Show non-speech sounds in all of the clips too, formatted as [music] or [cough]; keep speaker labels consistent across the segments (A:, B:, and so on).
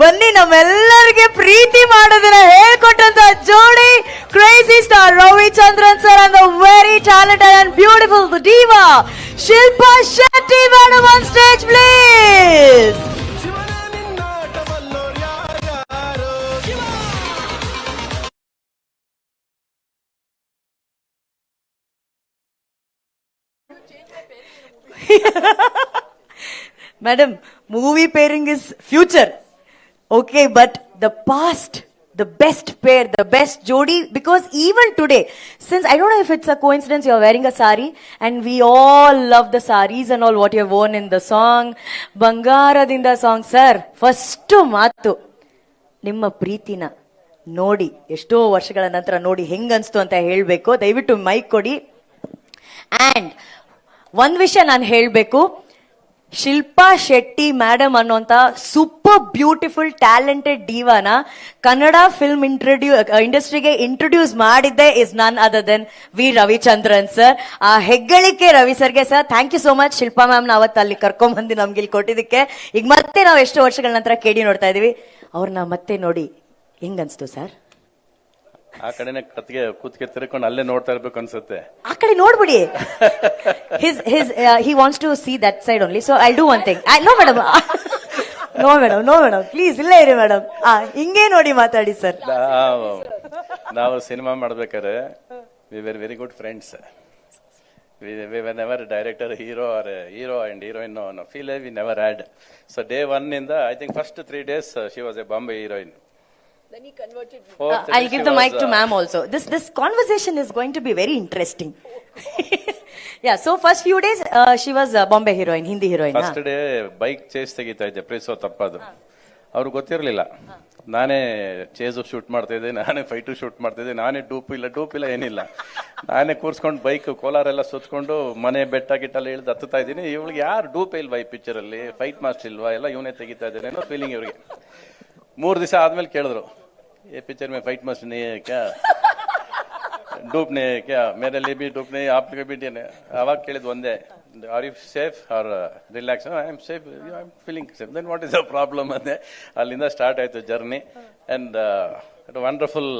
A: ಬನ್ನಿ ನಮ್ಮೆಲ್ಲರಿಗೆ ಪ್ರೀತಿ ಮಾಡೋದನ್ನ ಹೇಳ್ಕೊಟ್ಟಂತ ಜೋಡಿ crazy star Ravichandran sir and very talented and beautiful diva Shilpa Shetty madam on stage please
B: ಶಿವನ ನಿನ್ನಾಟವಲ್ಲೋರ್ ಯಾರ್ಯಾರೋ
A: Madam, movie pairing but the past the the pair the the best jodi, because even today, since I don't know if it's a coincidence you're wearing a sari, and we all love the saris and all what you've worn in the song, sir song, sir, first ಮಾತು ನಿಮ್ಮ ಪ್ರೀತಿನ ನೋಡಿ ಎಷ್ಟೋ ವರ್ಷಗಳ ನಂತರ ನೋಡಿ ಹೆಂಗನ್ಸ್ತು ಅಂತ ಹೇಳಬೇಕು ದಯವಿಟ್ಟು ಮೈಕ್ ಕೊಡಿ ಅಂಡ್ ಒಂದು ವಿಷಯ ನಾನು ಹೇಳ್ಬೇಕು ಶಿಲ್ಪಾ ಶೆಟ್ಟಿ ಮ್ಯಾಡಮ್ ಅನ್ನುವಂಥ ಸೂಪರ್ ಬ್ಯೂಟಿಫುಲ್ ಟ್ಯಾಲೆಂಟೆಡ್ ಡಿವಾನ ಕನ್ನಡ ಫಿಲ್ಮ್ ಇಂಟ್ರೊಡ್ಯೂ ಇಂಡಸ್ಟ್ರಿಗೆ ಇಂಟ್ರೊಡ್ಯೂಸ್ ಮಾಡಿದ್ದೆ is none other than V Ravichandran sir ಆ ಹೆಗ್ಗಳಿಕೆ ರವಿ ಸರ್ಗೆ sir thank you so much Shilpa ma'am ಅವತ್ತು ಅಲ್ಲಿ ಕರ್ಕೊಂಡ್ ಬಂದು ನಮ್ಗೆ ಇಲ್ಲಿ ಕೊಟ್ಟಿದ್ದಕ್ಕೆ. ಈಗ ಮತ್ತೆ ನಾವು ಎಷ್ಟು ವರ್ಷಗಳ ನಂತರ ಕೇಳಿ ನೋಡ್ತಾ ಇದೀವಿ. ಅವ್ರನ್ನ ಮತ್ತೆ ನೋಡಿ ಹೆಂಗನ್ಸ್ತು ಸರ್
C: ಆ ಕಡೆನೆ ಕತ್ಗೆ ಕೂತ್ಗೆ ತಿರ್ಕೊಂಡು ಅಲ್ಲೇ ನೋಡ್ತಾ ಇರ್ಬೇಕು ಅನ್ಸುತ್ತೆ.
A: ಆ ಕಡೆ ನೋಡ್ಬಿಡಿ. His his he wants to see that side only so I do one thing no madam no madam no madam please ಇಲ್ಲೇ ಇರಿ ಮೇಡಮ್ ಆ ಹಿಂಗೆ ನೋಡಿ ಮಾತಾಡಿ ಸರ್
C: ನಾವು ನಾವು ಸಿನಿಮಾ ಮಾಡ್ಬೇಕಾದ್ರೆ we were very good friends we director hero or hero and heroine feel we never had so day one ಇಂದ I think first three days she was a Bombay heroine
A: I give the mic to ma'am also this this conversation is going to be very interesting yeah so first few days she was Bombay heroine Hindi heroine
C: first day bike chase ತೆಗಿತಾ ಇದ್ದೆ ಪ್ರೀಸೋ ತಪ್ಪದು ಅವ್ರಿಗೆ ಗೊತ್ತಿರಲಿಲ್ಲ. ನಾನೇ chase shoot ಮಾಡ್ತಾ ಇದ್ದೆ ನಾನೇ fight shoot ಮಾಡ್ತಾ ಇದ್ದೆ ನಾನೇ ಡೂಪ್ ಇಲ್ಲ ಡೂಪ್ ಇಲ್ಲ ಏನಿಲ್ಲ. ನಾನೇ ಕೂರ್ಸ್ಕೊಂಡು ಬೈಕ್ ಕೋಲಾರೆಲ್ಲ ಸುತ್ಕೊಂಡು ಮನೆ ಬೆಟ್ಟ ಗಿಟ್ಟಲ್ಲಿ ಇಳಿದು ಹತ್ತುತ್ತಾ ಇದ್ದೀನಿ. ಇವಳಿಗೆ ಯಾರು ಡೂಪ್ ಇಲ್ವಾ ಈ ಪಿಕ್ಚರ್ ಅಲ್ಲಿ? ಫೈಟ್ ಮಾಸ್ಟರ್ ಇಲ್ವಾ? ಎಲ್ಲ ಇವನೇ ತೆಗಿತಾ ಇದ್ದಾನೆ ಅನ್ನೋ ಫೀಲಿಂಗ್ ಇವ್ರಿಗೆ. ಮೂರು ದಿವಸ ಆದ್ಮೇಲೆ ಕೇಳಿದ್ರು. ಏ ಪಿಕ್ಚರ್ ಮೇ ಫೈಟ್ ಮಾಸ್ಟರ್ ನೀ ಕ್ಯಾ डूब ने क्या मेरे लिए भी डूब नहीं आपके भी नहीं ಅವಾಗ ಕೇಳಿದ್ ಒಂದೇ are you safe are relax I am safe I am feeling safe then what is the problem ಅಂದೆ ಅಲ್ಲಿಂದ ಸ್ಟಾರ್ಟ್ ಆಯ್ತು ಜರ್ನಿ ಅಂಡ್ ವಂಡರ್ಫುಲ್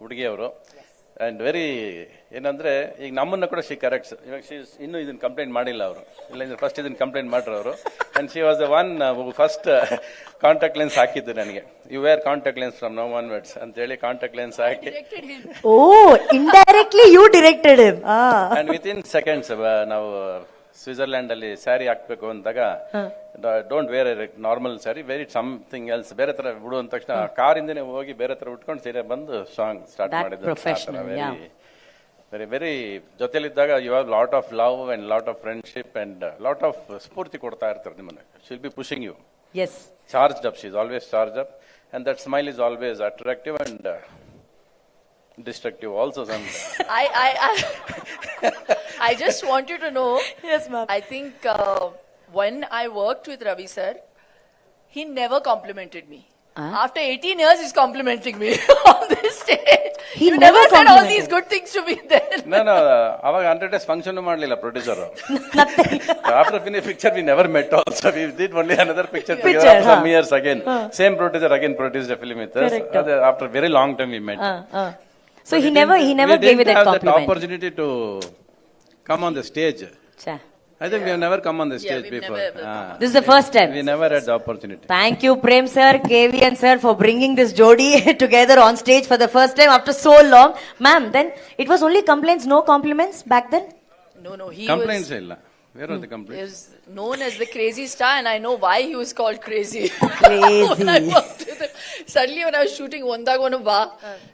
C: ಹುಡುಗಿ ಅಂಡ್ ವೆರಿ ಏನಂದರೆ ಈಗ ನಮ್ಮನ್ನು ಕೂಡ ಶಿ ಕರೆಕ್ಟ್ಸ್ ಇವಾಗ ಶಿ ಇನ್ನೂ ಇದನ್ನು ಕಂಪ್ಲೇಂಟ್ ಮಾಡಿಲ್ಲ ಅವರು. ಇಲ್ಲ ಫಸ್ಟ್ ಇದನ್ನು ಕಂಪ್ಲೇಂಟ್ ಮಾಡ್ರು ಅವರು. And she was the one first contact lens ಹಾಕಿದ್ದು ನನಗೆ. You wear contact lens from no one words ಅಂತೇಳಿ ಕಾಂಟ್ಯಾಕ್ಟ್ ಲೆನ್ಸ್ ಹಾಕಿ.
A: ಓ indirectly you directed
C: and with in seconds ನಾವು ಸ್ವಿಟ್ಜರ್ಲ್ಯಾಂಡ್ ಅಲ್ಲಿ ಸ್ಯಾರಿ ಹಾಕ್ಬೇಕು ಅಂದಾಗ don't wear normal sari very something else ಬೇರೆ ತರ ಬಿಡು ಅಂದ ತಕ್ಷಣ ಕಾರಿಂದನೇ ಹೋಗಿ ಬೇರೆ ತರ ಉಟ್ಕೊಂಡು ಸೀರೆ ಬಂದು ಸಾಂಗ್ ಸ್ಟಾರ್ಟ್
A: ಮಾಡಿದ್ರು.
C: Very. Very ಜೊತೆಲಿದ್ದಾಗ you have lot of love and lot of friendship and lot of ಸ್ಫೂರ್ತಿ ಕೊಡ್ತಾ ಇರ್ತಾರೆ ನಿಮ್ಮನ್ನ. She'll be pushing
A: us
C: charge up she is always charge up and that smile is always attractive and destructive also some
D: I I, [laughs] I, I just want you to know. [laughs]
A: Yes, ma'am.
D: I think uh, when I worked with Ravi sir, he never complimented me. After 18 years, he's complimenting me [laughs] on this stage.
A: He
D: you
A: never
D: never said all
A: complimented.
D: these good things to me then.
C: no, no. ಅವಾಗ hundred days function ಮಾಡಲಿಲ್ಲ producer [laughs] after finish picture we never met also we did only another picture
A: Picture,
C: some
A: huh.
C: Years again same producer again produce the film with
A: Correct.
C: After very long time we met
A: so he never he never gave it compliment
C: opportunity to come on the stage. I think we have never come on the stage
D: we've
C: before.
D: never ever
C: Ah.
A: This is the first time.
C: We never had the opportunity.
A: Thank you, Prem sir, KVN sir, for bringing this jodi [laughs] together on stage for the first time after so long. Ma'am, then it was only complaints, no compliments back then?
D: No, no, he
C: Complaints
D: was,
C: ಇಲ್ಲ Where are the complaints?
D: is known as the crazy star, and I know why he was called crazy.
A: Crazy. [laughs]
D: when I worked with him. Suddenly, when I was shooting Ondagonova,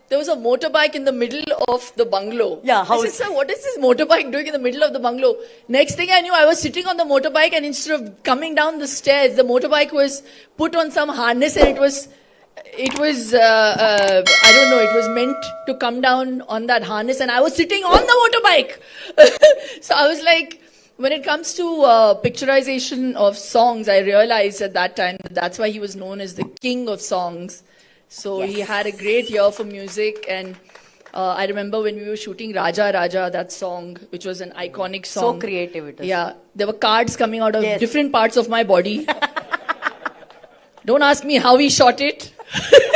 D: there was a motorbike in the middle of the bungalow.
A: Yeah,
D: I
A: house.
D: said, sir, what is this motorbike doing in the middle of the bungalow? Next thing I knew, I was sitting on the motorbike, and instead of coming down the stairs, the motorbike was put on some harness, and it was. It was, uh, uh, I don't know, it was meant to come down on that harness, and I was sitting on the motorbike. [laughs] so I was like, when it comes to uh, picturization of songs, I realized at that time that that's why he was known as the king of songs. So he had a great year for music, and uh, I remember when we were shooting Raja Raja, that song, which was an iconic song.
A: So
D: song.
A: creative it was.
D: Yeah, there were cards coming out of
A: Yes.
D: different parts of my body. [laughs] Don't ask me how he shot it. [laughs]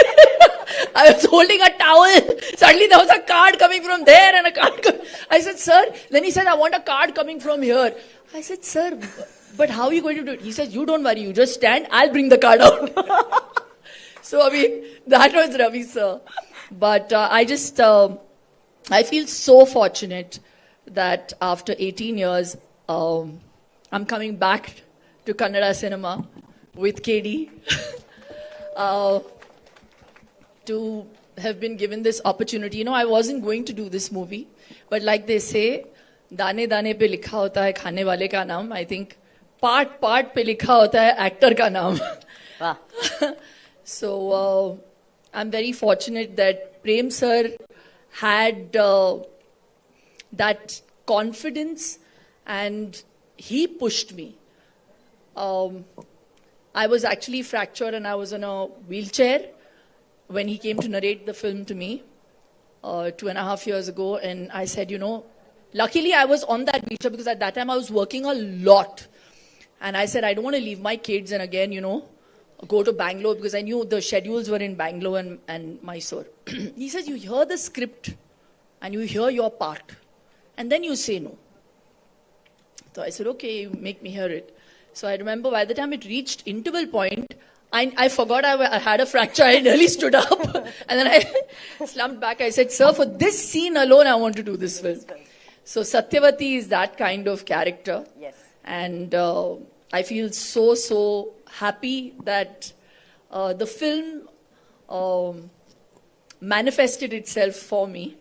D: I was holding a towel. Suddenly there was a card coming from there and a card. I said, sir. Then he said, I want a card coming from here. I said, sir, but how are you going to do it? He says, you don't worry. You just stand. I'll bring the card out. [laughs] so I mean, that was Ravi sir. But uh, I just, um I feel so fortunate that after 18 years, um, I'm coming back to Kannada cinema with KD. [laughs] uh, to have been given this opportunity. You know, I wasn't going to do this movie, but like they say, दाने दाने पे लिखा होता है खाने वाले का नाम आई थिंक पार्ट पार्ट पे लिखा होता है एक्टर का नाम
A: Wow.
D: so uh, I'm very fortunate that Prem sir had uh, that confidence and he pushed me. Um, I was actually fractured and I was in a wheelchair when he came to narrate the film to me uh, two and a half years ago. And I said, you know, luckily I was on that beach because at that time I was working a lot. And I said, I don't want to leave my kids and again, you know, go to Bangalore because I knew the schedules were in Bangalore and, and Mysore. [clears throat] he says, You hear the script and you hear your part, and then you say no. So I said, Okay, make me hear it. So I remember by the time it reached interval point, I, I forgot I, I had a fracture. I nearly stood up. [laughs] and then I [laughs] slumped back. I said, Sir, for this scene alone, I want to do this film. So Satyavati is that kind of character.
A: Yes.
D: And uh, I feel so, so happy that uh, the film um, manifested itself for me.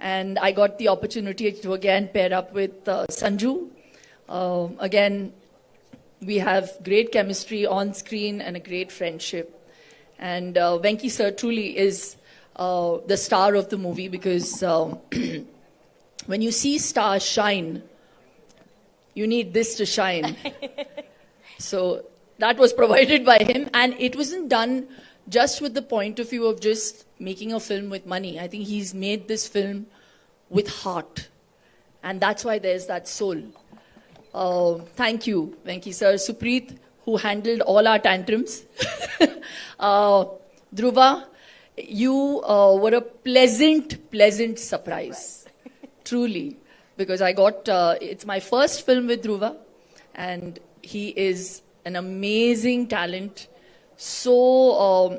D: And I got the opportunity to again pair up with uh, Sanju. Um again, we have great chemistry on screen and a great friendship. And uh, Venki sir truly is uh, the star of the movie because um, [clears throat] when you see stars shine, you need this to shine. [laughs] so that was provided by him, and it wasn't done just with the point of view of just making a film with money. I think he's made this film with heart, and that's why there's that soul. Uh, thank you, Venki sir. Supreet, who handled all our tantrums. [laughs] uh, Dhruva, you uh, were a pleasant, pleasant surprise. Truly. Because I got, uh, it's my first film with Dhruva, and he is an amazing talent. So, um,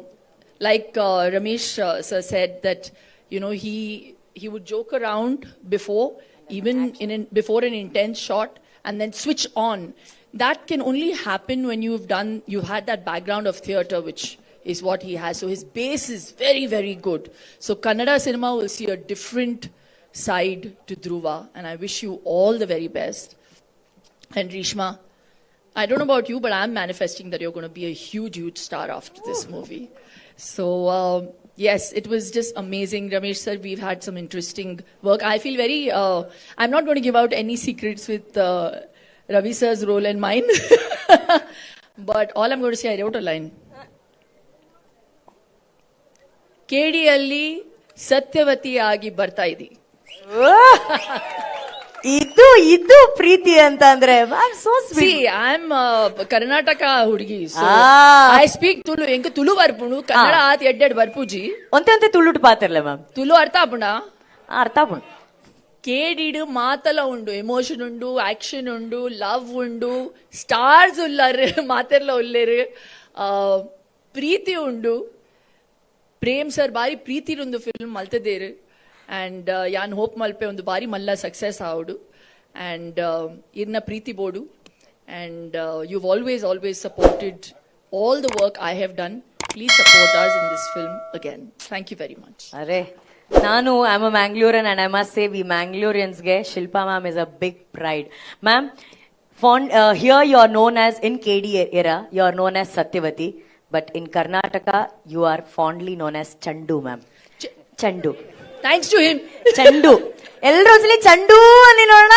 D: like uh, Ramesh uh, sir said, that, you know, he, he would joke around before, even in an, before an intense shot, and then switch on. That can only happen when you've done, you've had that background of theatre, which is what he has. So his base is very, very good. So Kannada cinema will see a different side to Dhruva, and I wish you all the very best. And Rishma, I don't know about you, but I'm manifesting that you're going to be a huge, huge star after this movie. So, um, yes, it was just amazing. Ramesh sir, we've had some interesting work. I feel very, uh, I'm not going to give out any secrets with uh, Ravi sir's role and mine. [laughs] but all I'm going to say, I wrote a line. ಕೇಡಿಯಲ್ಲಿ ಸತ್ಯವತಿಯಾಗಿ ಬರ್ತಾ ಇದ್ದಿ [laughs]
A: ಇದು ಇದು ಪ್ರೀತಿ ಅಂತ ಅಂದ್ರೆ
D: so
A: see
D: I am Karnataka ಹುಡುಗಿ. I speak Tulu ಹೆಂಗ ತುಳು ಬರ್ಪುಣು ಕನ್ನಡ ಆತ್ ಎಡ್ಡೆಡ್ ಬರ್ಪುಜಿ.
A: ಒಂತೆ ಒಂತೆ ತುಳು ಪಾತಿರ್ಲೆ ಮ್ಯಾಮ್
D: ತುಳು ಅರ್ಥ ಆಪುಣ
A: ಅರ್ಥ ಆಪುಣ
D: ಕೇಡಿಡು ಮಾತಲ ಉಂಡು ಎಮೋಷನ್ ಉಂಡು ಆಕ್ಷನ್ ಉಂಡು ಲವ್ ಉಂಡು ಸ್ಟಾರ್ಸ್ ಉಲ್ಲರ್ [laughs] ಮಾತೆರ್ಲ ಉಲ್ಲೇರು ಆ, ಪ್ರೀತಿ ಉಂಡು. ಪ್ರೇಮ್ ಸರ್ ಬಾರಿ ಪ್ರೀತಿ ಒಂದು ಫಿಲ್ಮ್ ಮಲ್ತದೇರು ಆ್ಯಂಡ್ ಯಾನ್ ಹೋಪ್ ಮಲ್ಪೆ ಒಂದು ಬಾರಿ ಮಲ್ಲ ಸಕ್ಸಸ್ ಆವಡು. ಆ್ಯಂಡ್ ಇರ್ನ ಪ್ರೀತಿ ಬೋಡು. And you always always supported all the work I have done please support us in this film again thank you very much
A: ಅರೆ ನಾನು am a Mangalorean and I must say ಈ ಮ್ಯಾಂಗ್ಳೂರಿಯನ್ಸ್ಗೆ Shilpa ma'am is a big pride ma'am fond here you are known as in K D era you are known as Satyavati but in Karnataka you are fondly known as Chandu ma'am Chandu
D: thanks to him
A: Chandu. ಎಲ್ಲರೂ ಒಂದ್ಸಲಿ ಚಂಡು ಅಲ್ಲಿ ನೋಡೋಣ.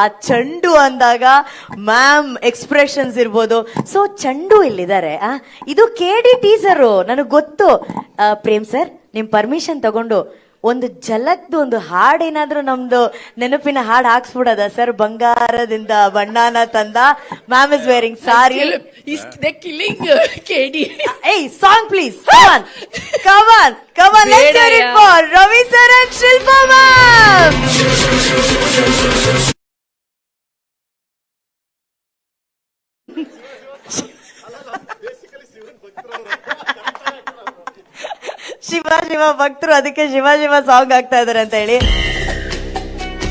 A: ಆ ಚಂಡು ಅಂದಾಗ ma'am expressions ಇರ್ಬೋದು. So ಚಂಡು ಇಲ್ಲಿದ್ದಾರೆ. ಇದು ಕೆ ಡಿ ಟೀಸರು ನನಗೆ ಗೊತ್ತು. ಪ್ರೇಮ್ ಸರ್, ನಿಮ್ ಪರ್ಮಿಷನ್ ತಗೊಂಡು ಒಂದು ಜಲದ್ದು ಒಂದು ಹಾಡ್ ಏನಾದ್ರೂ ನಮ್ದು ನೆನಪಿನ ಹಾಡು ಹಾಕ್ಸ್ಬಿಡದ? ಸರ್ ಬಂಗಾರದಿಂದ ಬಣ್ಣಾನ ತಂದ ma'am is wearing sari
D: Kill KD.
A: ಏಯ್ song please come on come on come on
D: let's
A: hear for Ravi sir and Shilpa ma'am Shiva Shiva ಭಕ್ತರು ಅದಕ್ಕೆ ಶಿವ ಶಿವ ಸಾಂಗ್ ಆಗ್ತಾ ಇದಾರೆ ಅಂತ ಹೇಳಿ.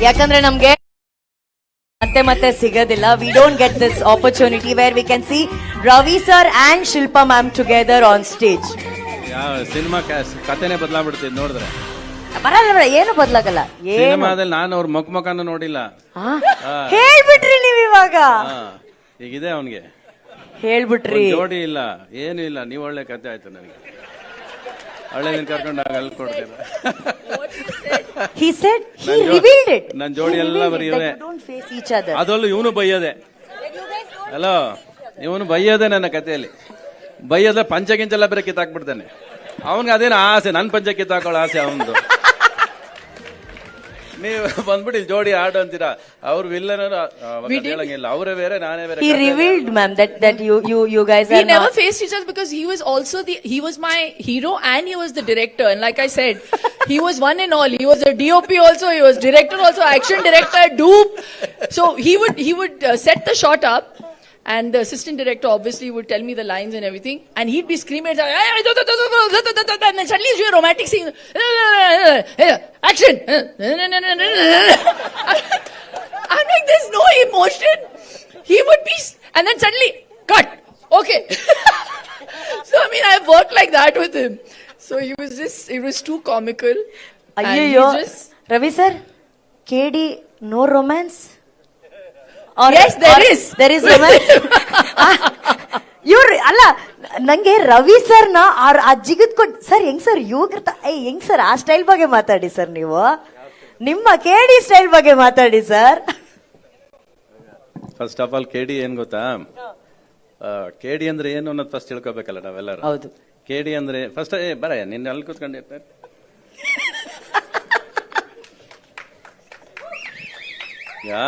A: ಯಾಕಂದ್ರೆ ನಮ್ಗೆ ಮತ್ತೆ ಮತ್ತೆ ಸಿಗೋದಿಲ್ಲ. We don't get this opportunity where we can see Ravi sir and Shilpa ma'am together on stage
C: ಯಾವ ಸಿನಿಮಾ ಕಥೆನೇ ಬದಲಾಗ್ಬಿಡ್ತಿದ್ ನೋಡಿದ್ರೆ.
A: ಬರಲ್ಲ ಏನು ಬದ್ಲಾಗಲ್ಲ. ಏನು?
C: ಸಿನಿಮಾದಲ್ಲಿ ನಾನು ಅವ್ರ ಮುಖ ಮುಖನೂ ನೋಡಿಲ್ಲ.
A: ಆ? ಹೇಳ್ಬಿಟ್ರಿ ನೀವ್ ಇವಾಗ.
C: ಹಾ ಈಗಿದೆ ಅವನ್ಗೆ.
A: ಹೇಳ್ಬಿಟ್ರಿ.
C: ಜೋಡಿ ಇಲ್ಲ ಏನು ಇಲ್ಲ. ನೀವ್ ಒಳ್ಳೆ ಕತೆ ಆಯ್ತು ನನಗೆ. ಒಳ್ಳೆ ನಿನ್ ಕರ್ಕೊಂಡು ಅಲ್ಲಿ ಕೊಡ್ತೀರ
A: ಹಿ ಸೆಡ್ ಹಿ
C: ನನ್ ಜೋ-
A: ರಿವೀಲ್ಡ್ ಇಟ್
C: ನನ್ ಜೋಡಿ ಎಲ್ಲ ಬರೀ ಇವ್ರೆ.
A: ಡೋಂಟ್ ಫೇಸ್ ಈಚ್ ಅದರ್
C: ಅದರಲ್ಲೂ ಇವನು ಬೈಯೋದೆ. ಹಲೋ ಇವನು ಬೈಯೋದೆ ನನ್ನ ಕಥೆಯಲ್ಲಿ. ಬೈಯೋದ್ರೆ ಪಂಚ ಗಿಂಚೆಲ್ಲ ಬೇರೆ ಕಿತ್ತಾಕ್ಬಿಡ್ತಾನೆ. ಅವನಿಗೆ ಅದೇನು ಆಸೆ? ನನ್ನ ಪಂಚ ಕಿತ್ತಾಕೊಳ್ಳೋ ಆಸೆ ಅವನದು. ನೀವು ಬಂದ್ಬಿಟ್ಟು ಇಲ್ಲಿ ಜೋಡಿ ಆಡು ಅಂತೀರಾ ಅವ್ರ ವಿಲ್ಲನರು ಹೇಳಂಗಿಲ್ಲ ಅವರೇ ಬೇರೆ ನಾನೇ ಬೇರೆ
A: he
C: ಕಥೆ ಬೇರೆ.
A: revealed ma'am that that you you you guys
D: We
A: are
D: never
A: not
D: faced each other because he was also the he was my hero and he was the director. And like I said, he was one and all. He was a DOP also. He was director also, action director, dupe. So he would he would uh, set the shot up. And the assistant director obviously would tell me the lines and everything. And he'd be screaming, and then suddenly you a romantic scene. Action! I'm like, there's no emotion. He would be, and then suddenly, cut. Okay. so, I mean, I worked like that with him. So, he was just, it was too comical. he
A: Ayyo,
D: Ravi
A: sir, KD, no romance? KD
D: yes there Yes, there is.
A: There is romance ಇವ್ರು ಅಲ್ಲ ನಂಗೆ ರವಿ ಸರ್ನ ನ ಆ ಜಿಗದ್ ಕೊಟ್ sir ಹೆಂಗ್ sir ಯುವಕೃತ ಏ ಹೆಂಗ್ ಸರ್ ಆ ಸ್ಟೈಲ್ ಬಗ್ಗೆ ಮಾತಾಡಿ ಸರ್ ನೀವು? ನಿಮ್ಮ ಕೆಡಿ ಸ್ಟೈಲ್ ಬಗ್ಗೆ ಮಾತಾಡಿ sir.
C: First of all KD ಏನ್ ಗೊತ್ತಾ? ಕೆಡಿ ಅಂದ್ರೆ ಏನು ಅನ್ನೋದು ಫಸ್ಟ್ ತಿಳ್ಕೊಬೇಕಲ್ಲ ನಾವೆಲ್ಲರೂ.
A: ಹೌದು.
C: ಕೆಡಿ ಅಂದ್ರೆ ಫಸ್ಟ್ ಏ ಬರ ನಿನ್ನ ಅಲ್ಲಿ ಕೂತ್ಕೊಂಡಿರ್ತಾರೆ [laughs] ಯಾ.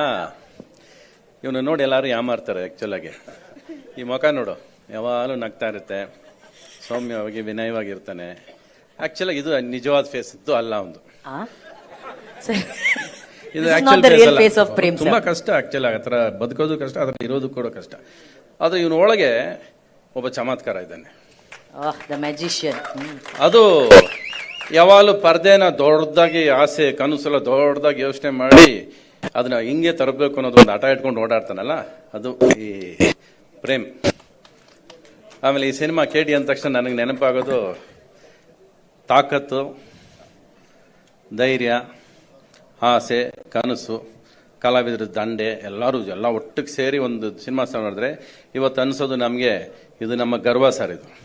C: ಇವನು ನೋಡಿ ಎಲ್ಲರೂ ಯಾಮಾರ್ತಾರೆ ಆ್ಯಕ್ಚುಲಾಗಿ ಈ ಮುಖ ನೋಡು ಯಾವಾಗಲೂ ನಗ್ತಾ ಇರುತ್ತೆ. ಸೌಮ್ಯವಾಗಿ ವಿನಯವಾಗಿರ್ತಾನೆ. ಆ್ಯಕ್ಚುಲಾಗಿ ಇದು ನಿಜವಾದ ಫೇಸ್ ಇದ್ದು ಅಲ್ಲ ಒಂದು. ಇದು ತುಂಬಾ ಕಷ್ಟ ಆಕ್ಚುಲ್ ಆತರ ಬದುಕೋದು ಕಷ್ಟ ಅದರ ಇರೋದು ಕೂಡ ಕಷ್ಟ. ಅದು ಇವನೊಳಗೆ ಒಬ್ಬ ಚಮತ್ಕಾರ ಇದ್ದಾನೆ.
A: ಮ್ಯಾಜಿಷಿಯನ್
C: ಅದು ಯಾವಾಗಲೂ ಪರ್ದೆನ ದೊಡ್ಡದಾಗಿ ಆಸೆ ಕನಸೆಲ್ಲ ದೊಡ್ಡದಾಗಿ ಯೋಚನೆ ಮಾಡಿ ಅದನ್ನ ಹಿಂಗೆ ತರಬೇಕು ಅನ್ನೋದು ಒಂದು ಆಟ ಇಟ್ಕೊಂಡು ಓಡಾಡ್ತಾನಲ್ಲ, ಅದು ಈ ಪ್ರೇಮ್. ಆಮೇಲೆ ಈ ಸಿನಿಮಾ ಕೇಡಿ ಅಂದ ತಕ್ಷಣ ನನಗೆ ನೆನಪಾಗೋದು ತಾಕತ್ತು, ಧೈರ್ಯ, ಆಸೆ, ಕನಸು, ಕಲಾವಿದರ ದಂಡೆ, ಎಲ್ಲರೂ ಎಲ್ಲ ಒಟ್ಟಿಗೆ ಸೇರಿ ಒಂದು ಸಿನಿಮಾ ನೋಡಿದ್ರೆ ಇವತ್ತು ಅನಿಸೋದು ನಮಗೆ, ಇದು ನಮ್ಮ ಗರ್ವ ಸರ್ ಇದು.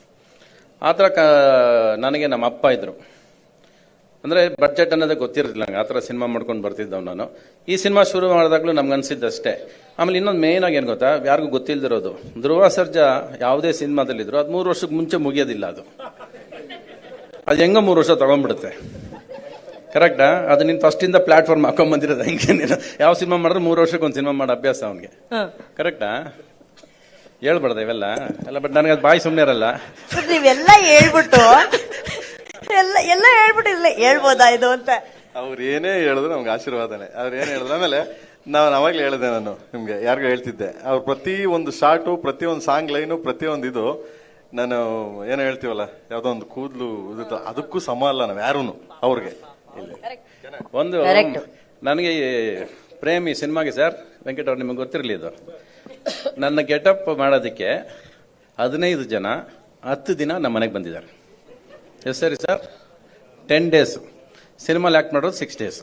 C: ಆ ಥರ ಕ ನನಗೆ ನಮ್ಮ ಅಪ್ಪ ಇದ್ದರು ಅಂದರೆ ಬಡ್ಜೆಟ್ ಅನ್ನೋದೇ ಗೊತ್ತಿರಲಿಲ್ಲ ನಂಗೆ. ಆ ಥರ ಸಿನಿಮಾ ಮಾಡ್ಕೊಂಡು ಬರ್ತಿದ್ದವ್ ನಾನು. ಈ ಸಿನಿಮಾ ಶುರು ಮಾಡಿದಾಗಲೂ ನಮ್ಗೆ ಅನಿಸಿದ್ದಷ್ಟೇ. ಆಮೇಲೆ ಇನ್ನೊಂದು ಮೇನ್ ಆಗಿ ಏನು ಗೊತ್ತಾ? ಯಾರಿಗೂ ಗೊತ್ತಿಲ್ಲದಿರೋದು ಧ್ರುವ ಸರ್ಜಾ ಯಾವುದೇ ಸಿನಿಮಾದಲ್ಲಿದ್ರು ಅದು ಮೂರು ವರ್ಷಕ್ಕೆ ಮುಂಚೆ ಮುಗಿಯೋದಿಲ್ಲ ಅದು. ಅದು ಹೆಂಗೋ ಮೂರು ವರ್ಷ ತಗೊಂಡ್ಬಿಡುತ್ತೆ. ಕರೆಕ್ಟಾ ಅದು ನೀನು ಫಸ್ಟಿಂದ ಪ್ಲಾಟ್ಫಾರ್ಮ್ ಹಾಕೊಂಡ್ಬಂದಿರೋದು ಹೆಂಗೆ ನೀನು ಯಾವ ಸಿನಿಮಾ ಮಾಡಿದ್ರೆ ಮೂರು ವರ್ಷಕ್ಕೆ ಒಂದು ಸಿನಿಮಾ ಮಾಡೋ ಅಭ್ಯಾಸ ಅವನಿಗೆ. ಕರೆಕ್ಟಾ ಹೇಳ್ಬಾರ್ದ ಇವೆಲ್ಲ. ಎಲ್ಲ ಬಟ್ ನನಗೆ ಅದು ಬಾಯಿ ಸುಮ್ಮನೆ ಇರಲ್ಲ.
A: ಸರ್ ನೀವೆಲ್ಲ ಹೇಳ್ಬಿಟ್ಟು ಎಲ್ಲ ಎಲ್ಲ ಹೇಳ್ಬಿಟ್ಟು ಇಲ್ಲ ಹೇಳ್ಬೋದಾ ಇದು ಅಂತ?
B: ಅವ್ರು ಏನೇ ಹೇಳಿದ್ರು ನಮ್ಗೆ ಆಶೀರ್ವಾದನೆ. ಅವ್ರು ಏನೇ ಹೇಳಿದ್ರು ಆಮೇಲೆ ನಾನು ಅವಾಗಲೇ ಹೇಳಿದೆ ನಾನು ನಿಮಗೆ ಯಾರಿಗೂ ಹೇಳ್ತಿದ್ದೆ. ಅವ್ರು ಪ್ರತಿ ಒಂದು ಶಾರ್ಟು ಪ್ರತಿ ಒಂದು ಸಾಂಗ್ ಲೈನು ಪ್ರತಿ ಒಂದು ಇದು ನಾನು ಏನೋ ಹೇಳ್ತೀವಲ್ಲ ಯಾವುದೋ ಒಂದು ಕೂದಲು ಇದು ಅದಕ್ಕೂ ಸಮ ಅಲ್ಲ ನಾವು ಯಾರೂ ಅವ್ರಿಗೆ.
C: ಒಂದು ನನಗೆ ಪ್ರೇಮಿ ಸಿನಿಮಾಗೆ ಸರ್ ವೆಂಕಟ್ ಅವ್ರು ನಿಮಗೆ ಗೊತ್ತಿರಲಿ ಇದು. ನನ್ನ ಗೆಟಪ್ ಮಾಡೋದಕ್ಕೆ ಹದಿನೈದು ಜನ ಹತ್ತು ದಿನ ನಮ್ಮ ಮನೆಗೆ ಬಂದಿದ್ದಾರೆ. ಎಸ್ ಸರಿ ಸರ್? ಟೆನ್ ಡೇಸ್ ಸಿನಿಮಾಲಿ ಆ್ಯಕ್ಟ್ ಮಾಡೋದು ಸಿಕ್ಸ್ ಡೇಸ್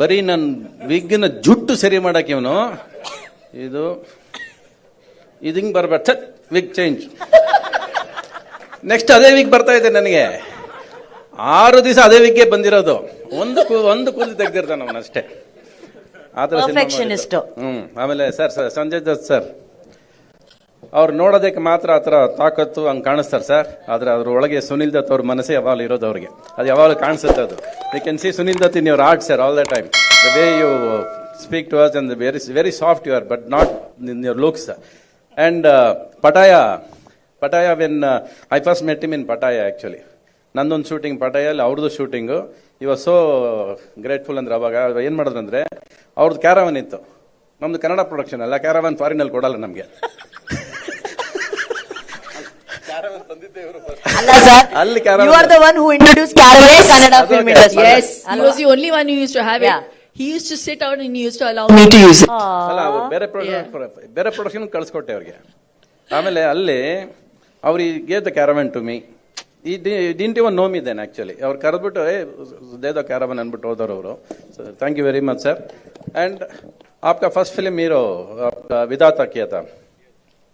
C: ಬರೀ ನನ್ನ ವಿಗ್ನ ಜುಟ್ಟು ಸರಿ ಮಾಡಕ್ಕೆ ಇವನು. ಇದು ಇದು ಹಿಂಗೆ ಬರ್ಬೇಡ ವಿಗ್ ಚೇಂಜ್ ನೆಕ್ಸ್ಟ್ ಅದೇ ವಿಗ್ ಬರ್ತಾ ಇದೆ ನನಗೆ. ಆರು ದಿವಸ ಅದೇ ವಿಗ್ಗೆ ಬಂದಿರೋದು. ಒಂದು ಒಂದು ಕೂದಲು ತೆಗೆದಿರ್ತಾನೆ ಅವನು ಅಷ್ಟೇ ಪರ್ಫೆಕ್ಷನಿಸ್ಟ್ ಹ್ಮ್ ಆಮೇಲೆ sir sir Sanjay Dutt sir ಅವ್ರು ನೋಡೋದಕ್ಕೆ ಮಾತ್ರ ಆ ಥರ ತಾಕತ್ತು ಹಂಗೆ ಕಾಣಿಸ್ತಾರೆ ಸರ್. ಆದ್ರೆ ಅದ್ರ ಒಳಗೆ ಸುನಿಲ್ ದತ್ ಅವ್ರ ಮನಸ್ಸೇ ಯಾವಾಗಲೂ ಇರೋದು ಅವ್ರಿಗೆ. ಅದು ಯಾವಾಗಲೂ ಕಾಣಿಸುತ್ತೆ ಅದು. You can see Sunil Dutt in your art sir all the time the way you speak to us and very very soft your but not in your looks and Pattaya Pattaya when I first met him in Pattaya actually ನಂದೊಂದು shooting ಪಟಾಯಲ್ಲಿ ಅವ್ರದ್ದು shooting ಇವಾಗ so grateful ಅಂದ್ರೆ ಅವಾಗ ಏನು ಮಾಡಿದ್ರಂದ್ರೆ ಅವ್ರದ್ದು caravan ಇತ್ತು. ನಮ್ದು ಕನ್ನಡ ಪ್ರೊಡಕ್ಷನ್ ಅಲ್ಲ ಕ್ಯಾರವನ್ ಫಾರಿನಲ್ಲಿ ಕೊಡಲ್ಲ ನಮಗೆ.
A: ಅಲ್ಲ ಸರ್
C: ಅಲ್ಲಿ
A: ಒನ್ who ಇಂಟ್ರೊಡ್ಯೂಸ್ ಕ್ಯಾರವೇ ಕನ್ನಡ
C: ಅದು
A: film
C: okay.
A: Industry
D: Yes, he was the only one who used to have
A: Yeah.
D: it. He used to sit out and he used to allow me to use it.
C: ಅಲ್ಲ ಅವ್ರು ಬೇರೆ pro- ಬೇರೆ production ಕಳ್ಸಿಕೊಟ್ಟೆ ಅವ್ರಿಗೆ. ಆಮೇಲೆ ಅಲ್ಲಿ ಅವ್ರಿಗೆ gave the caravan to me ಈ didn't one ನೋಮ್ ಇದ್ದೇನೆ ದೆನ್ ಆಕ್ಚುಲಿ ಅವ್ರು ಕರೆದ್ಬಿಟ್ಟು ಏ ದೇ ಕ್ಯಾರವನ್ ಅಂದ್ಬಿಟ್ಟು ಹೋದವ್ರು ಅವರು. Thank you very much sir and ಆಪ್ಕಾ first film hero किया था।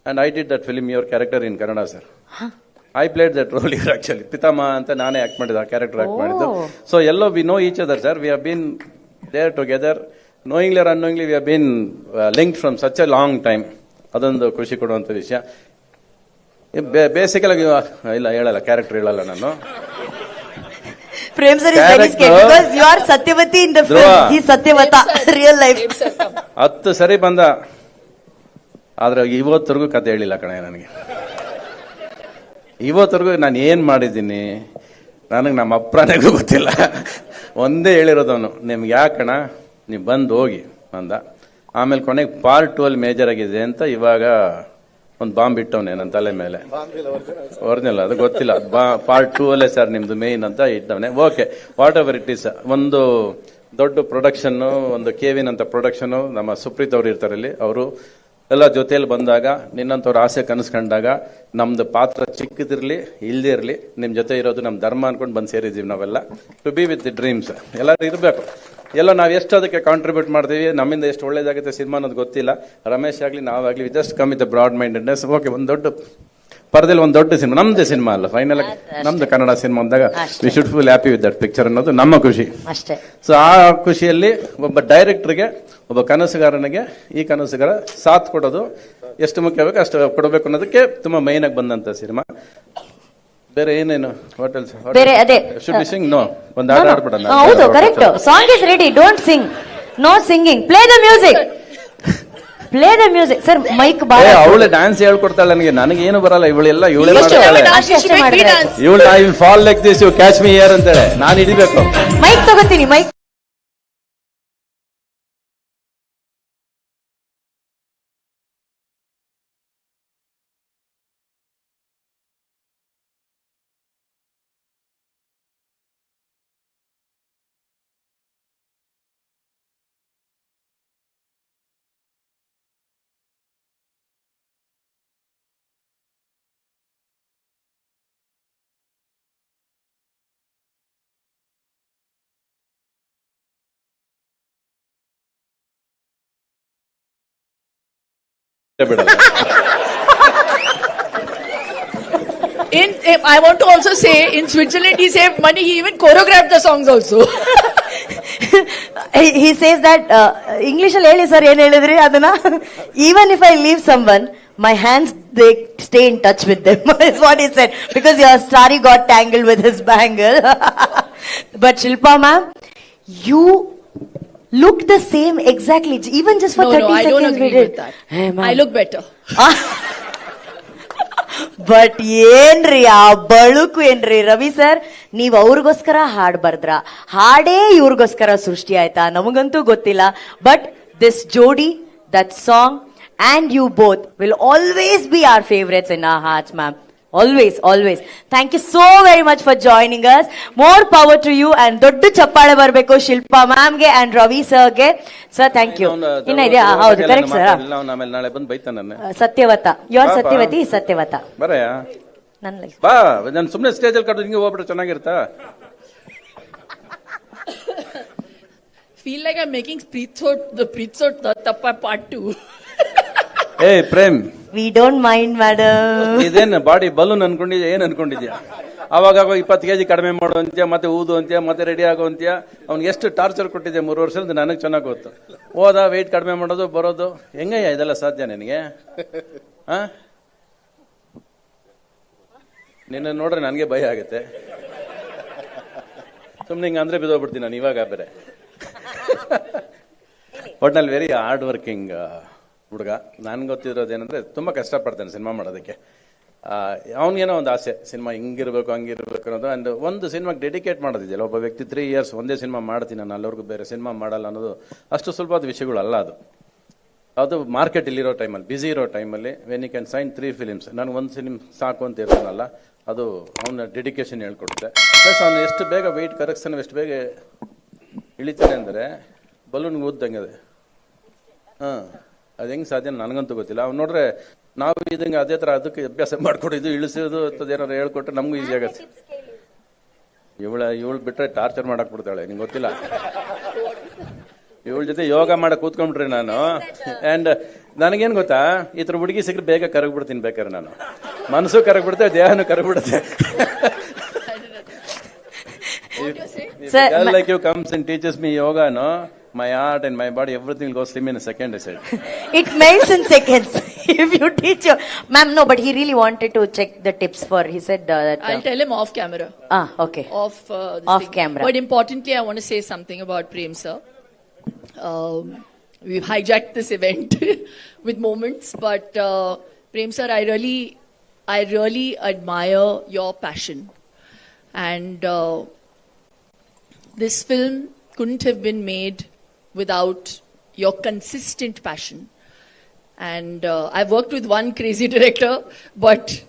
C: And I did that film your character in Kannada sir I played that role year actually ಪಿತಾಮ ಅಂತ ನಾನೇ ಆಕ್ಟ್ ಮಾಡಿದ್ದು ಆ ಕ್ಯಾರೆಕ್ಟರ್ ಆಕ್ಟ್ ಮಾಡಿದ್ದು. So yellow we know each other sir we have been there together knowingly or unknowingly we have been link from such a long time ಅದೊಂದು ಖುಷಿ ಕೊಡುವಂಥ ವಿಷಯ. ಬೇಸಿಕಲಾಗಿ ಇಲ್ಲ ಹೇಳಲ್ಲ ಕ್ಯಾರೆಕ್ಟರ್ ಹೇಳಲ್ಲ ನಾನು.
A: Prem sir is very
C: Character-
A: scare because you are Satyavati in
C: the
A: Dhruva. ಈ ಸತ್ಯವತ ರಿಯಲ್ ಲೈಫ್.
C: ಹತ್ತು ಸರಿ ಬಂದ. ಆದ್ರೆ ಇವತ್ತರೆಗೂ ಕತೆ ಹೇಳಿಲ್ಲ ಕಣೆ ನನಗೆ. ಇವತ್ತರೆಗೂ ನಾನು ಏನು ಮಾಡಿದ್ದೀನಿ? ನನಗೆ ನಮ್ಮ ಅಪ್ಪನಿಗೂ ಗೊತ್ತಿಲ್ಲ. ಒಂದೇ ಹೇಳಿರೋದವನು ನಿಮ್ಗೆ ಯಾಕಣ ನೀವು ಬಂದು ಹೋಗಿ ಅಂದ. ಆಮೇಲೆ ಕೊನೆಗೆ ಪಾರ್ಟ್ ಟು ಅಲ್ಲಿ ಮೇಜರ್ ಆಗಿದೆ ಅಂತ ಇವಾಗ ಒಂದು ಬಾಂಬ್ ಇಟ್ಟವನೆ ನನ್ನ ತಲೆ ಮೇಲೆ. ಒರಿಜಿನಲ್ ಅದು ಗೊತ್ತಿಲ್ಲ. ಪಾರ್ಟ್ ಟೂ ಅಲ್ಲೇ ಸರ್ ನಿಮ್ದು ಮೇನ್ ಅಂತ ಇಟ್ಟವನೆ. Okay whatever it is ಒಂದು ದೊಡ್ಡ ಪ್ರೊಡಕ್ಷನ್ ಒಂದು ಕೆವಿನ್ ಅಂತ ಪ್ರೊಡಕ್ಷನ್ ನಮ್ಮ ಸುಪ್ರೀತ್ ಅವರು ಇರ್ತಾರೆ ಇಲ್ಲಿ ಅವರು ಎಲ್ಲ ಜೊತೆಯಲ್ಲಿ ಬಂದಾಗ ನಿನ್ನಂಥವ್ರ ಆಸೆ ಕನಸ್ಕೊಂಡಾಗ ನಮ್ದು ಪಾತ್ರ ಚಿಕ್ಕದಿರಲಿ ಇಲ್ಲದೇ ಇರಲಿ ನಿಮ್ಮ ಜೊತೆ ಇರೋದು ನಮ್ಮ ಧರ್ಮ ಅನ್ಕೊಂಡು ಬಂದು ಸೇರಿದ್ದೀವಿ ನಾವೆಲ್ಲ. To be with the dreams ಎಲ್ಲರೂ ಇರಬೇಕು. ಎಲ್ಲ ನಾವು ಎಷ್ಟು ಅದಕ್ಕೆ ಕಾಂಟ್ರಿಬ್ಯೂಟ್ ಮಾಡ್ತೀವಿ ನಮ್ಮಿಂದ ಎಷ್ಟು ಒಳ್ಳೇದಾಗುತ್ತೆ ಸಿನಿಮಾ ಅನ್ನೋದು ಗೊತ್ತಿಲ್ಲ. ರಮೇಶ್ ಆಗಲಿ ನಾವಾಗಲಿ just come with broad mindedness okay ಒಂದು ದೊಡ್ಡ ಪರದಲ್ಲಿ ಒಂದು ದೊಡ್ಡ ಸಿನಿಮಾ. ನಮ್ದೇ ಸಿನಿಮಾ ಅಲ್ಲ ಫೈನಲ್ ಆಗಿ ನಮ್ದು ಕನ್ನಡ ಸಿನಿಮಾ ಅಂದಾಗ we should full happy with that picture ಅನ್ನೋದು ನಮ್ಮ ಖುಷಿ.
A: ಅಷ್ಟೇ.
C: ಸೊ ಆ ಖುಷಿಯಲ್ಲಿ ಒಬ್ಬ ಡೈರೆಕ್ಟರ್ಗೆ ಒಬ್ಬ ಕನಸುಗಾರನಿಗೆ ಈ ಕನಸುಗಾರ ಸಾಥ್ ಕೊಡೋದು ಎಷ್ಟು ಮುಖ್ಯ ಬೇಕು ಅಷ್ಟು ಕೊಡಬೇಕು ಅನ್ನೋದಕ್ಕೆ ತುಂಬಾ ಮೈನ್ ಆಗಿ ಬಂದಂತ ಸಿನಿಮಾ. ಬೇರೆ ಏನೇನು ಹೋಟೆಲ್ಸ್
A: ಬೇರೆ ಅದೇ.
C: ಶುಡ್ ಬಿ ಸಿಂಗ್ ನೋ ಒಂದು ಹಾಡು
A: ಹಾಡ್ಬಿಡೋಣ ಹೌದು correct song is ready don't sing no singing play the music play the music sir mic ಬಾಳ
C: ಅವಳು ಡ್ಯಾನ್ಸ್ ಹೇಳ್ಕೊಡ್ತಾಳೆ ನನಗೆ. ನನಗೆ ಏನು ಬರಲ್ಲ ಇವಳೆಲ್ಲ
D: ಇವಳೆಲ್ಲ
C: ಮಾಡ್ತಾಳೆ. ಇವಳು I will fall like this you catch me here ಅಂತೇಳೆ. ನಾನು ಹಿಡಿಬೇಕು.
A: ಮೈಕ್ ತಗೋತೀನಿ mic [laughs]
C: ಬಿಡಲ್ಲ
D: In, eh, I want to also say, in Switzerland, he saved money. He even choreographed the songs also. [laughs]
A: He says that English ಅಲ್ಲಿ ಹೇಳಿ sir ಏನ್ ಹೇಳಿದ್ರಿ ಅದನ್ನ even if I leave some on my hands they stay in touch with them [laughs] is what is set because your story got tangle with his bangle but Shilpa ma'am you look the same exactly, even just for
D: no, no,
A: thirty
D: I don't agree with that. I look better. [laughs]
A: But ಏನ್ರಿ ಆ ಬಳುಕು ಏನ್ರಿ? Ravi sir ನೀವು ಅವ್ರಿಗೋಸ್ಕರ ಹಾಡ್ ಬರ್ದ್ರ. ಹಾಡೇ ಇವ್ರಿಗೋಸ್ಕರ ಸೃಷ್ಟಿ ಆಯ್ತಾ? ನಮಗಂತೂ ಗೊತ್ತಿಲ್ಲ. ಬಟ್ ದಿಸ್ ಜೋಡಿ that song and you both will always be our favourites in our hearts ma'am Always always thank you so very much for joining us more power to you and ದೊಡ್ಡ ಚಪ್ಪಾಳೆ ಬರಬೇಕು Shilpa ಮ್ಯಾಮ್ಗೆ and Ravi ಸರ್ಗೆ sir thank you ಇನ್ನ ಇದೆಯಾ ಹೌದು correct sir
C: ಆಮೇಲೆ ನಾಳೆ ಬಂದು ಬೈತಾನೆ ನನ್ನ
A: ಸತ್ಯವತ ಯು ಆರ್
C: ಪಾಪ.
A: ಸತ್ಯವತಿ ಸತ್ಯವತ
C: ಬರಯ
A: ನನ್ನ ಲೈಫ್
C: ಬಾ ನಾನು ಸುಮ್ಮನೆ ಸ್ಟೇಜಲ್ಲಿ ಕಟ್ಟು ಹಿಂಗೆ ಹೋಗ್ಬಿಟ್ರೆ ಚೆನ್ನಾಗಿರುತ್ತಾ
D: Feel like I'm making Preethot, the Preethot Tappa part two.
C: ಏ Prem
A: We don't mind madam
C: ಇದೇನು ಬಾಡಿ ಬಲೂನ್ ಅನ್ಕೊಂಡಿದ್ಯಾ? ಏನ್ ಅನ್ಕೊಂಡಿದ್ಯಾ? ಅವಾಗ ಅವಾಗ ಇಪ್ಪತ್ತು ಕೆಜಿ ಕಡಿಮೆ ಮಾಡು ಅಂತ್ಯ ಮತ್ತೆ ಊದು ಅಂತ್ಯ ಮತ್ತೆ ರೆಡಿ ಆಗೋ ಅಂತ್ಯ. ಅವ್ನಿಗೆ ಎಷ್ಟು ಟಾರ್ಚರ್ ಕೊಟ್ಟಿದ್ದೆ ಮೂರು ವರ್ಷದಿಂದ ನನಗೆ ಚೆನ್ನಾಗಿ ಗೊತ್ತು. ಹೋದ ವೆಯ್ಟ್ ಕಡಿಮೆ ಮಾಡೋದು ಬರೋದು. ಹೆಂಗಯ್ಯ ಇದೆಲ್ಲ ಸಾಧ್ಯ ನಿನಗೆ? ನಿನ್ನ ನೋಡ್ರೆ ನನಗೆ ಭಯ ಆಗುತ್ತೆ. ಸುಮ್ಮನೆ ಹಿಂಗೆ ಅಂದ್ರೆ ಬಿದ್ದೋಗ್ಬಿಡ್ತೀನಿ ನಾನು ಇವಾಗ ಬೇರೆ. [laughs] ಒಟ್ನಲ್ಲಿ ವೆರಿ ಹಾರ್ಡ್ ವರ್ಕಿಂಗ್ ಹುಡುಗ, ನನ್ಗೆ ಗೊತ್ತಿರೋದೇನಂದ್ರೆ ತುಂಬ ಕಷ್ಟಪಡ್ತಾನೆ ಸಿನಿಮಾ ಮಾಡೋದಕ್ಕೆ. ಅವನಿಗೇನೋ ಒಂದು ಆಸೆ, ಸಿನಿಮಾ ಹಿಂಗಿರ್ಬೇಕು, ಹಂಗಿರ್ಬೇಕು ಅನ್ನೋದು. ಆ್ಯಂಡ್ ಒಂದು ಸಿನಿಮಾಗೆ ಡೆಡಿಕೇಟ್ ಮಾಡೋದಿದೆಯಲ್ಲ, ಒಬ್ಬ ವ್ಯಕ್ತಿ ತ್ರೀ ಇಯರ್ಸ್ ಒಂದೇ ಸಿನಿಮಾ ಮಾಡ್ತೀನಿ, ನಾನು ಅಲ್ಲವರೆಗೂ ಬೇರೆ ಸಿನಿಮಾ ಮಾಡಲ್ಲ ಅನ್ನೋದು ಅಷ್ಟು ಸುಲಭದ ವಿಷಯಗಳಲ್ಲ ಅದು. ಅದು ಮಾರ್ಕೆಟ್ ಇಲ್ಲಿರೋ ಟೈಮಲ್ಲಿ ಬ್ಯುಸಿ ಇರೋ ಟೈಮಲ್ಲಿ when you can sign three films ನಾನು ಒಂದು ಸಿನಿಮ್ ಸಾಕು ಅಂತ ಇರ್ತಾನಲ್ಲ, ಅದು ಅವನ ಡೆಡಿಕೇಶನ್ ಹೇಳ್ಕೊಡುತ್ತೆ. ಪ್ಲಸ್ ಅವನು ಎಷ್ಟು ಬೇಗ ವೆಯ್ಟ್ ಕರೆಕ್ಷನ್ ಎಷ್ಟು ಬೇಗ ಇಳಿತಾನೆ ಅಂದರೆ ಬಲೂನ್ಗೆ ಓದ್ದಂಗೆ ಅದು. ಹಾಂ. ಅದು ಹೆಂಗೆ ಸಾಧ್ಯ ನನಗಂತೂ ಗೊತ್ತಿಲ್ಲ. ಅವ್ನು ನೋಡ್ರೆ ನಾವು ಇದಂಗೆ ಅದೇ ಥರ ಅದಕ್ಕೆ ಅಭ್ಯಾಸ ಮಾಡ್ಕೊಡಿದ್ದು ಇಳಿಸೋದು ಏನಾರು ಹೇಳ್ಕೊಟ್ರೆ ನಮಗೂ ಈಸಿ ಆಗುತ್ತೆ. ಇವಳ ಇವಳು ಬಿಟ್ರೆ ಟಾರ್ಚರ್ ಮಾಡಕ್ ಬಿಡ್ತಾಳೆ ನಿಂಗೆ ಗೊತ್ತಿಲ್ಲ? ಇವಳ ಜೊತೆ ಯೋಗ ಮಾಡಕ್ ಕೂತ್ಕೊಂಡ್ಬಿಟ್ರಿ ನಾನು. ಅಂಡ್ ನನಗೇನು ಗೊತ್ತಾ? ಈ ಥರ ಹುಡುಗಿ ಸಿಕ್ಕರೆ ಬೇಗ ಕರಗ್ಬಿಡ್ತೀನಿ ಬೇಕಾದ್ರೆ ನಾನು. ಮನಸ್ಸು ಕರಗ್ಬಿಡುತ್ತೆ ದೇಹನೂ ಕರಗ್ ಬಿಡುತ್ತೆ [laughs]
A: Sir,
C: like you comes and teachers me my heart and my body, everything will go slim in a second, I said. [laughs]
A: it melts in seconds. [laughs] if you teach your. Ma'am, no, but he really wanted to check the tips for. He said uh, that.
D: Uh, I'll tell him off camera.
A: Ah, okay.
D: Off, uh,
A: off
D: thing.
A: camera.
D: But importantly, I want to say something about Prem, sir. Um, we've hijacked this event [laughs] with moments, but uh, Prem, sir, I really, I really admire your passion. And uh, this film couldn't have been made without your consistent passion. And uh, I've worked with one crazy [laughs] director, but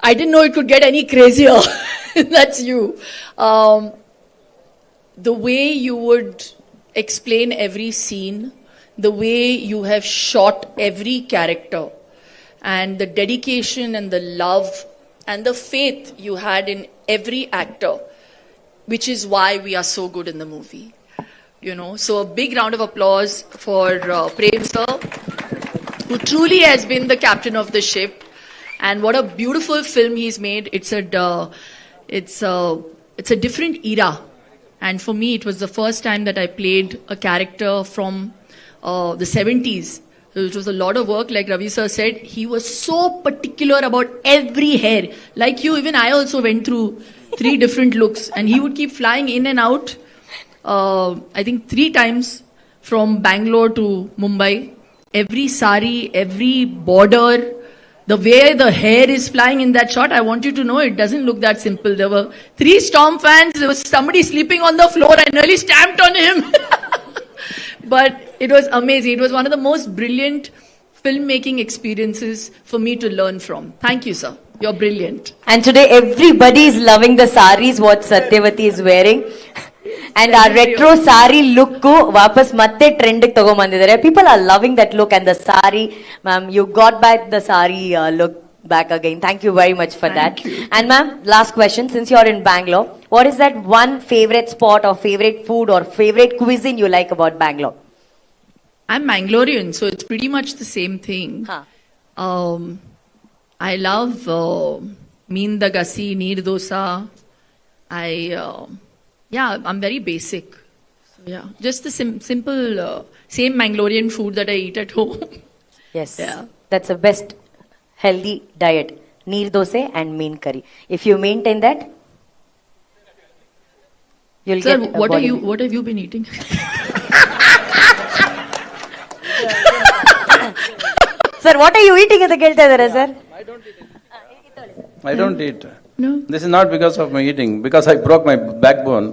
D: I didn't know it could get any crazier. [laughs] That's you. Um, the way you would explain every scene, the way you have shot every character, and the dedication and the love and the faith you had in every actor, which is why we are so good in the movie. You know, so a big round of applause for uh, Prem sir, who truly has been the captain of the ship. And what a beautiful film he's made. It's a, uh, it's a, it's a different era. And for me, it was the first time that I played a character from uh, the 70s. It was a lot of work, like Ravi sir said. He was so particular about every hair. Like you, even I also went through three different looks, and he would keep flying in and out. Uh, I think three times from Bangalore to Mumbai. Every sari, every border, the way the hair is flying in that shot, I want you to know it doesn't look that simple. There were three storm fans, there was somebody sleeping on the floor, I nearly stamped on him. [laughs] but it was amazing. It was one of the most brilliant filmmaking experiences for me to learn from. Thank you, sir. You're brilliant.
A: And today everybody is loving the saris what Satyavati is wearing. And our retro sari look ವಾಪಸ್ ಮತ್ತೆ trend ತಗೊಂಬಂದಿದ್ದಾರೆ people are loving that look and the sari ma'am you got back the sari look back again. Thank you very much for that. And ma'am, last question, since you're in Bangalore, what is that one favorite spot or favorite food or favorite cuisine you like about Bangalore?
D: I'm Mangalorean, so it's pretty much the same thing.
A: Huh.
D: Um, I love uh, Meen the Gasi, Neer Dosa. I, uh, yeah, I'm very basic. So, yeah, just the sim- simple, uh, same Mangalorean food that I eat at [laughs] home.
A: Yes.
D: Yeah.
A: That's the best healthy diet. Neer dose and mean curry. If you maintain that, you'll
D: Sir,
A: get a
D: what are
A: body
D: you?
A: weight.
D: What have you been eating? [laughs]
A: Sir, what are you eating ಅಂತ ಕೇಳ್ತಾ ಇದಾರೆ sir
C: I don't heat
D: No.
C: This is not because of my eating, because I broke my backbone.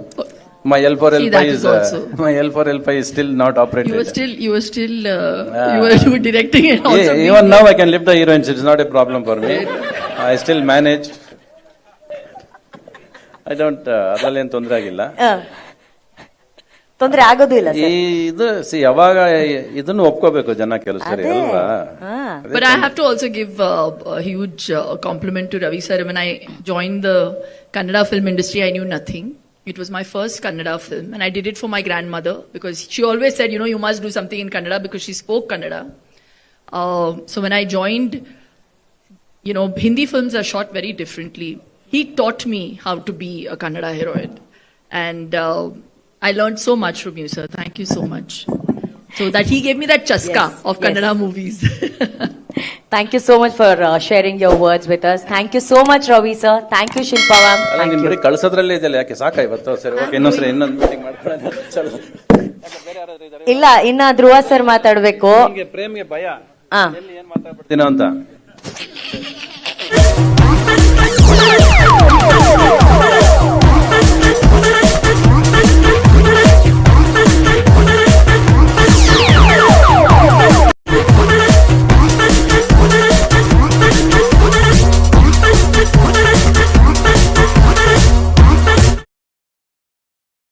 C: My L4
D: See,
C: L5
D: that
C: is
D: is
C: uh,
D: also- [laughs]
C: my L4 L5 is still not operated.
D: You were still, you were still, uh,
C: Ah.
D: you, were, [laughs] you were directing it. Also
C: Yeah,
D: being
C: even now
D: there.
C: I can lift the heroines. It's not a problem for me. I still manage. I don't. Uh, ಅದರಲ್ಲೇನು ತೊಂದರೆ ಆಗಿಲ್ಲ
A: ತೊಂದ್ರೆ ಆಗೋದು ಇಲ್ಲ
C: ಈ ಇದು C ಯಾವಾಗ ಇದನ್ನು ಒಪ್ಕೋಬೇಕು ಜನ ಕೆಲವು ಸರಿ
A: ಅದೇ.
C: ಅಲ್ವಾ
A: ಹಾ.
D: But I have to also give uh, a huge uh, compliment to Ravi sir. When I joined the Kannada film industry, I knew nothing. It was my first Kannada film, and I did it for my grandmother because she always said, you know, you must do something in Kannada because she spoke Kannada. Uh, so when I joined, you know, Hindi films are shot very differently. He taught me how to be a Kannada heroine, and uh, I learned so much from you, sir. Thank you so much. So that he gave me that chaska
A: Yes,
D: of
A: yes.
D: Kannada movies.
A: Thank you so much for uh, sharing your words with us. Thank you so much, Ravi sir. Thank you, Shilpa ma'am.
C: ಅಲ್ಲ
A: Thank
C: ನಿಮ್
A: you.
C: ಬರೀ ಕಳ್ಸೋದ್ರಲ್ಲೇ ಇದೆಯಲ್ಲ ಯಾಕೆ ಸಾಕ ಇವತ್ತು ಸರಿ okay ಇನ್ನೊಂದ್ಸರಿ ಇನ್ನೊಂದು ಮೀಟಿಂಗ್ ಮಾಡ್ಕೊಳ್ಳೋಣ ಚಲೋ.
A: ಇಲ್ಲ ಇನ್ನ ಧ್ರುವ ಸರ್ ಮಾತಾಡ್ಬೇಕು
C: ನಿಮ್ಗೆ ಪ್ರೇಮ್ಗೆ ಭಯ ಎಲ್ಲಿ ಏನ್ ಮಾತಾಡ್ಬಿಡ್ತೀನೋ ಅಂತ